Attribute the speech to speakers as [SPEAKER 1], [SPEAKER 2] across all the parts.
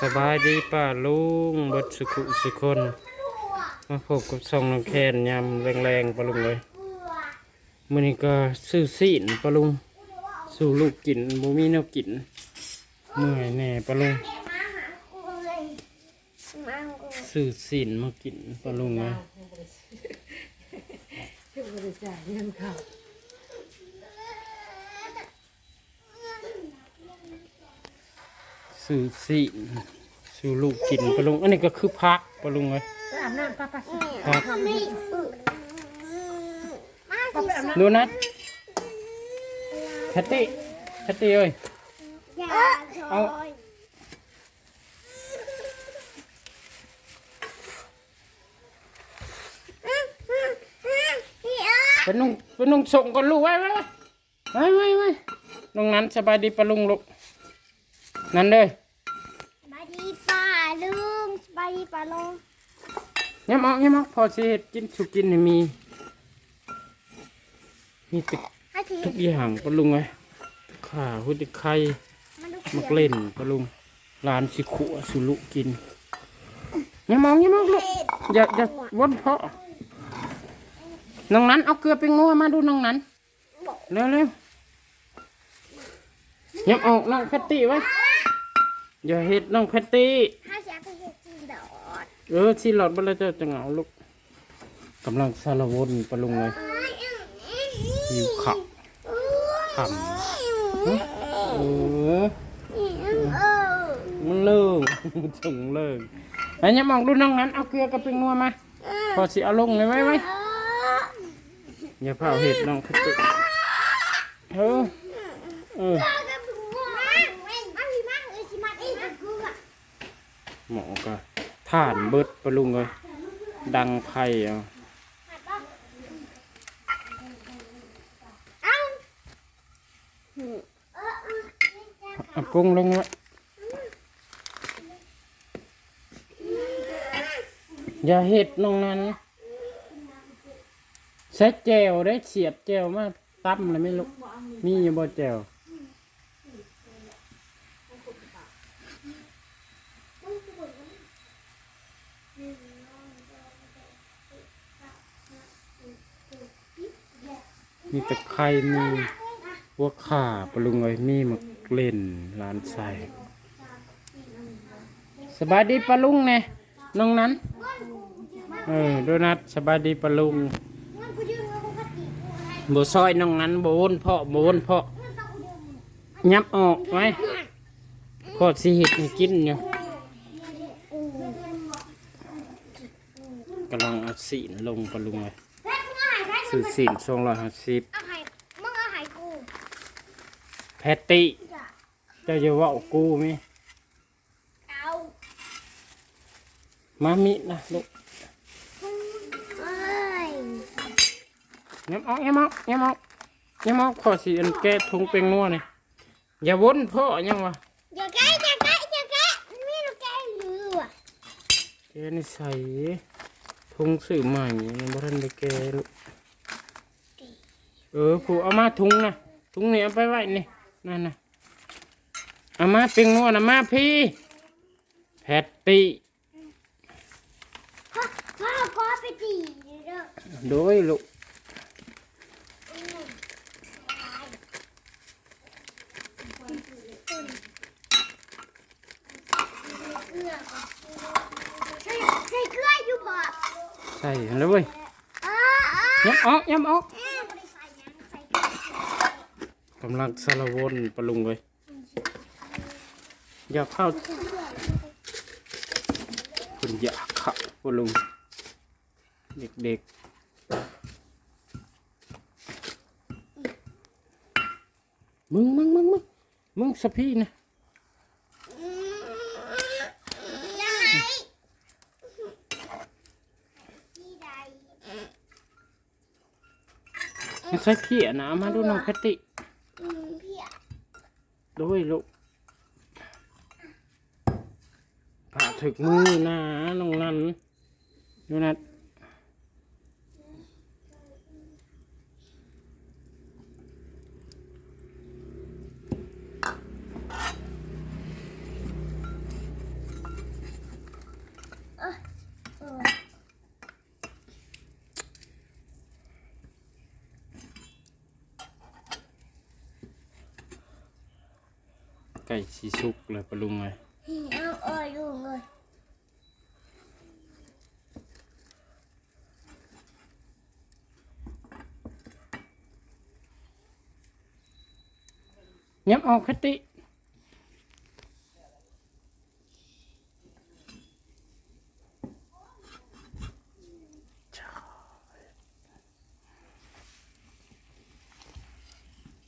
[SPEAKER 1] สบายดีป่าลุงบดสุขุสุคน มาพบกับซองน้องแคนยำแรงๆปะลุงเลยมื้อนี้ก็ซื้อซีนปะลุง สู่ลูกกินบ่มีแนวกิน เมื่อยแน่ปะลุงซื้อซีนมากินปะลุงเลย
[SPEAKER 2] บริจาคเงินเขา
[SPEAKER 1] ซื้อซีสู่ลูกกินปะลุงอันนี้ก็คือพักปะลุงเลย
[SPEAKER 2] ไปอาบน้ำป้าป้า
[SPEAKER 1] พัก
[SPEAKER 2] ป้าไปอาบน้
[SPEAKER 1] ดูนะแคตตี้แคตตี้เอ้ยเอาเป็นนุ่งเป็นนุ่งส่งก่อนลูกไว้ไว้ไว้ไว้ไว้น้องนั้นสบายดีปะลุงลูก นั่นเลย
[SPEAKER 3] สบายดีป่าลุงสบายดีป่าลุง
[SPEAKER 1] เงี้ยมอกเงี้ยมอกพอสิเฮ็ดกินสุกินให้มี มีตึก
[SPEAKER 3] ให้ที
[SPEAKER 1] ทุกอย่างปะลุงไว้ข่าหุ่นไข่
[SPEAKER 3] มันดู
[SPEAKER 1] มักเล่นปะลุงร้านสิขัวสุลุกินเงี้ยมอกเงี้ยมอกลูกอย่าอย่าวนเพาะน้องนั้นเอาเกลือไปงัวมาดูน้องนั้นเร็วเร็วๆเงี้ยออกน้องแพตตี้ไว้ อย่าเฮ็ดน้องแพตตี้
[SPEAKER 3] ห้าเสียไปเห็ดจีดอด
[SPEAKER 1] เออชีหลอดบ่แล้วเจ้าจะเหงาลูกกำลังสารวนปะลุงเลยหิวขับขำฮะเออมันเลิกถึงเลิกไอ้เนี่ยมองดูน้องนั้นเอาเกลือกับเป็นนัวมาพอสิเอาลงเลยไหมไหมอย่าเผาเห็ดน้องพิจิเออเออหมอก็ ท่านเบิดปลุงเลย ดังไพ่เอาเอากุ้งลงไว้อย่าเห็ดนองนั้นใช้แจวได้เสียบแจวมาตั้มเลยไม่รู้มีอยู่บ่แจว มีตะไคร้มีหัวข่าปลุงเลยมีหมึกเล่นร้านใส่สบายดีปลุงเนี่ยน้องนั้น เออโดนัทสบายดีปลุงบซอยน้องนั้นโบวนเพาะโบวนเพาะยับออกไหมพอสิเห็ดกินอยู่กำลังเอาสีลงปลุงเลย สื่อสีนสองร้อยห้าสิบ
[SPEAKER 3] เอาไข่มึงเอาไข่กู
[SPEAKER 1] แพตตี้เจ้าจะเว่ากูไหม
[SPEAKER 3] เอา
[SPEAKER 1] มามินะลูก
[SPEAKER 3] เอ้ย
[SPEAKER 1] ยับออกยับออกยับออกยับออกขอสีอันแก้ทงเป็งนัวนี่อย่าวนพ่อยังวะ
[SPEAKER 3] อย่าแกะอย่าแกะอย่าแกะมีลูกแกะหรือวะ
[SPEAKER 1] แกนี่ใส่ทงสื่อใหม่ยังบ่ทันได้แกลูก เออผู้เอามาถุงนะถุงนี่เอาไปไว้นี่นั่นนะเอามาเป็งนัวนะมาพี่แพตตี้
[SPEAKER 3] พ่อพ่อขอไปตีเด้อ
[SPEAKER 1] โดยลูก
[SPEAKER 3] ใส่ใส่เกลืออยู่พอ
[SPEAKER 1] ใส่แล้วเว้ย
[SPEAKER 3] เออเออ
[SPEAKER 1] ยับออกยับออก
[SPEAKER 3] เออบ่ได้ใส่หยังใส่เกลือกำ
[SPEAKER 1] ลังสารวนปะลุงเลยอยากเข้าคุณอยากเข้าปะลุง เด็กๆ มึงมึงมึงมึงมึงสะพี่นะ
[SPEAKER 3] ยังไงที่ใด
[SPEAKER 1] ไม่ใช่พี่อะนะเอามาดูน้องแพตติ
[SPEAKER 3] อืมพี่อะ
[SPEAKER 1] ด้วยลูกผ่าถึกมือนะน้องนั้นดูนะ ไก่สีสุกเลยปะลุงเลย
[SPEAKER 3] เอาเอ้ยลุงเลย
[SPEAKER 1] ยับออกคติ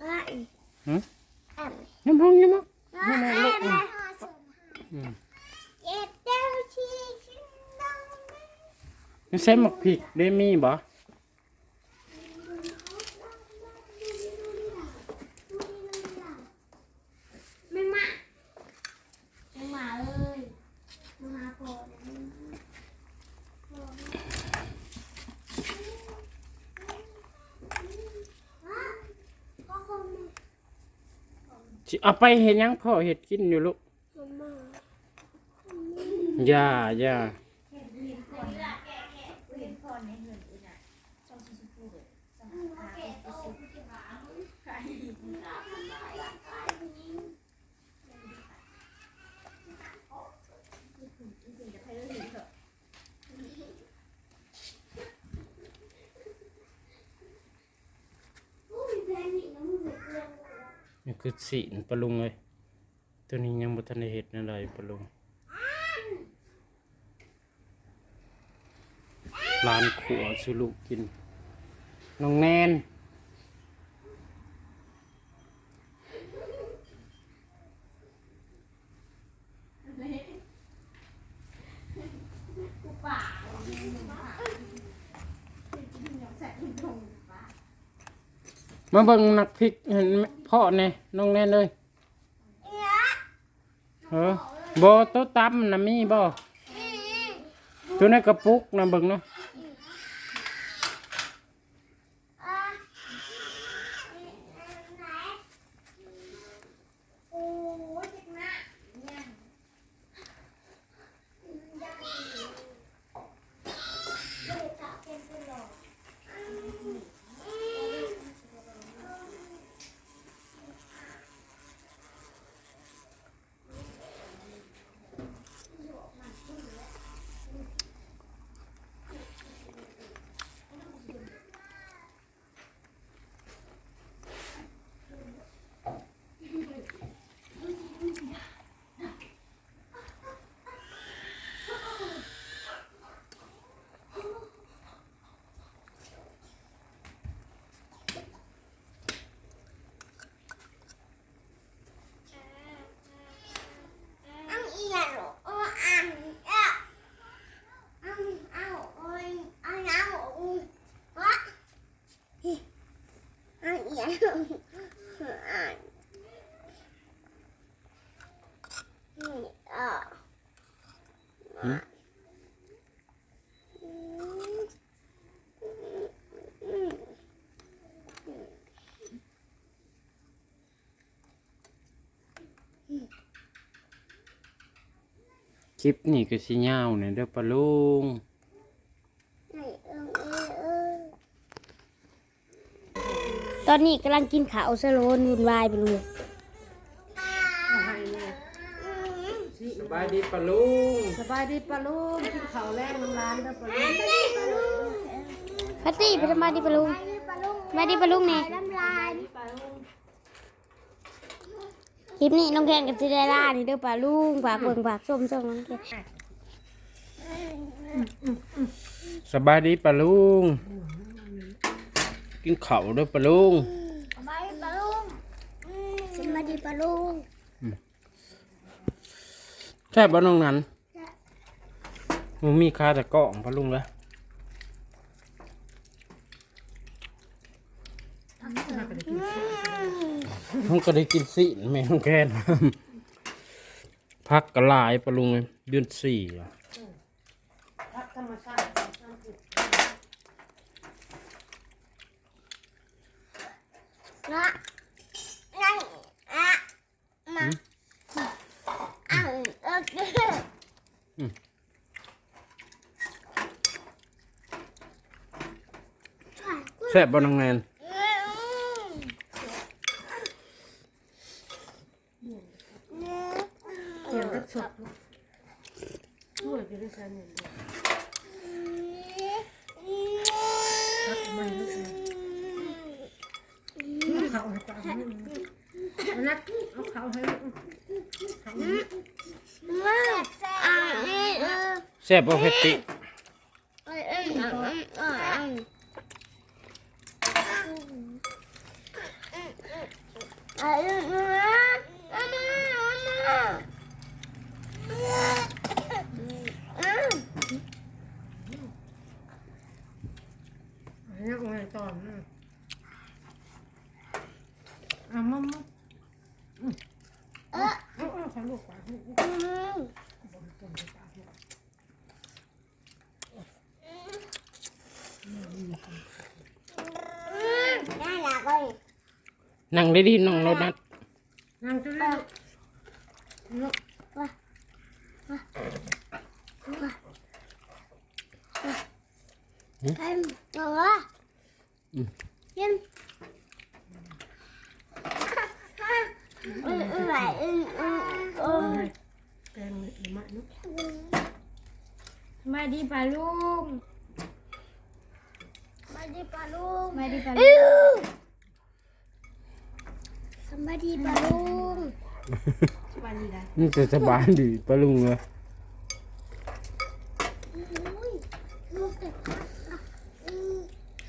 [SPEAKER 3] ไอ้
[SPEAKER 1] หืม
[SPEAKER 3] แอม
[SPEAKER 1] ยับห้องยับห้อง
[SPEAKER 3] ไอ้แม่
[SPEAKER 1] อืม
[SPEAKER 3] เจ็บเจ้าชีชินดัง
[SPEAKER 1] นี่ ใส่หมักพริกได้มีบ่
[SPEAKER 3] ไม่มาไม่มาเลยไม่มาพอก็คง
[SPEAKER 1] สิเอาไปเห็นยังพ่อเห็ดกินอยู่ลูก
[SPEAKER 3] มา
[SPEAKER 1] อย่าอย่า นี่คือสีนปลุงเลย ตัวนี้ยังบ่ทันได้เห็ดนั่นเลยปลุงลานขัวสุลุกิน น้องแนน มาเบิ่งนักพริกเห็นไหมพ่อแน่น้องแน่นเลยเออบ่โต๊ะตำนะมีบ่ตัวในกระปุกนะเบิ่งเนาะ
[SPEAKER 3] โอ้ยเจ็บนะเนี่ยไม่ได้ตัดเป็นตลอด อังเอียหรออ๋ออังอะอังเอาโอ้ยอังเอาอุ้ยฮะอังเอียหรออังนี่อะ
[SPEAKER 1] หืม
[SPEAKER 3] อืม
[SPEAKER 1] ค ลิปนี่ก็สิยาวเนี่ยเด้อปลาลุง
[SPEAKER 3] นี่เอิงเอ้ยเอ้ยตอนนี้กำลังกินข้าวสโลนวุ่นวายไปเลย
[SPEAKER 2] เอาให้เนี่ย
[SPEAKER 1] สบายดีปลาลุง
[SPEAKER 2] สบายดีปะลุงกินข้าวแรงน้ำร้านเด้อปะลุง
[SPEAKER 3] พัตตี้ไปทำมาดีปะลุงมาดีปะลุงนี่
[SPEAKER 2] ปะ ลุง
[SPEAKER 3] คลิปนี้น้องแกงกับซิเดล่านี่เด้อปะลุงฝากเบิ่งฝากส้มส้มน้องแกง
[SPEAKER 1] สบายดีปลาลุง กินข้าวเด้อปลาลุง
[SPEAKER 3] มาดีปะลุงมาดีปะลุง
[SPEAKER 1] แซ่บบ่น้องนั้นมันมีคาแต่กล่องปลาลุงแล้วมั นก็ได้กินสิแม่งแค่นพักกระลายปลาลุงเลยเดือนสี่อะ
[SPEAKER 2] พักธรรมชาติ
[SPEAKER 3] นะนั่งอะมาอ่างเอิก
[SPEAKER 1] แซ่บบ่น้องแนน
[SPEAKER 2] สียงรถสดช่วยไปด้วยกันอาเดียวรักมันลูกเลยเขาให้ตามให้มันนักเอาเขาให้เขาให้
[SPEAKER 3] อ่าเออ
[SPEAKER 1] แซ่บบ่เผ็ดติ
[SPEAKER 3] เออเออเออเออเออ
[SPEAKER 2] อันนี้เอาไงตอนน่ะ อะมามาเอาเอาเขาลูกไป
[SPEAKER 3] น่ารักเลย
[SPEAKER 1] นั่งได้ดีน้องรถนัด
[SPEAKER 2] นั่งจุ๊บลูก
[SPEAKER 3] เอ็มเหรอเอ็ม อืมอืมไหลอืมอืมอืม
[SPEAKER 2] แกงหรือไม่เนาะ
[SPEAKER 4] มาดีปลาลุง
[SPEAKER 3] มาดีปลาลุง
[SPEAKER 4] มาดีปลาลุ
[SPEAKER 3] อิ๊
[SPEAKER 4] ง
[SPEAKER 3] วสบายดีปะลุง
[SPEAKER 4] ป่าดีได้
[SPEAKER 1] นี่จะสบายดีปลาลุงเลย
[SPEAKER 3] อุ้ยลูกเด็กอืม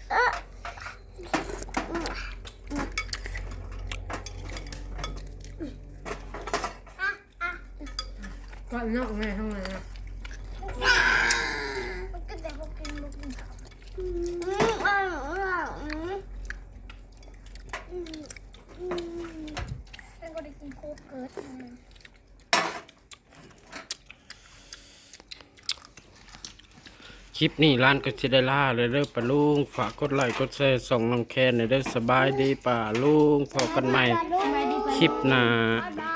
[SPEAKER 3] เอ๊ะ
[SPEAKER 2] ก่อนนอกไงข้างในอะ
[SPEAKER 3] มันก็แต่พวกกินลูกกินข้าวอืมอืมอืมอืมอืมเป็นคนที่กินโคตรเกิดอืม
[SPEAKER 1] คลิปนี้ร้านก็สิได้ล่าเลยเด้อปะลุงฝากกดไลค์กดแชร์ส่องน้องแคนหน่อยเด้อสบายดีป่าลุงพอกันใหม่คลิปหน้าา
[SPEAKER 3] ยบาย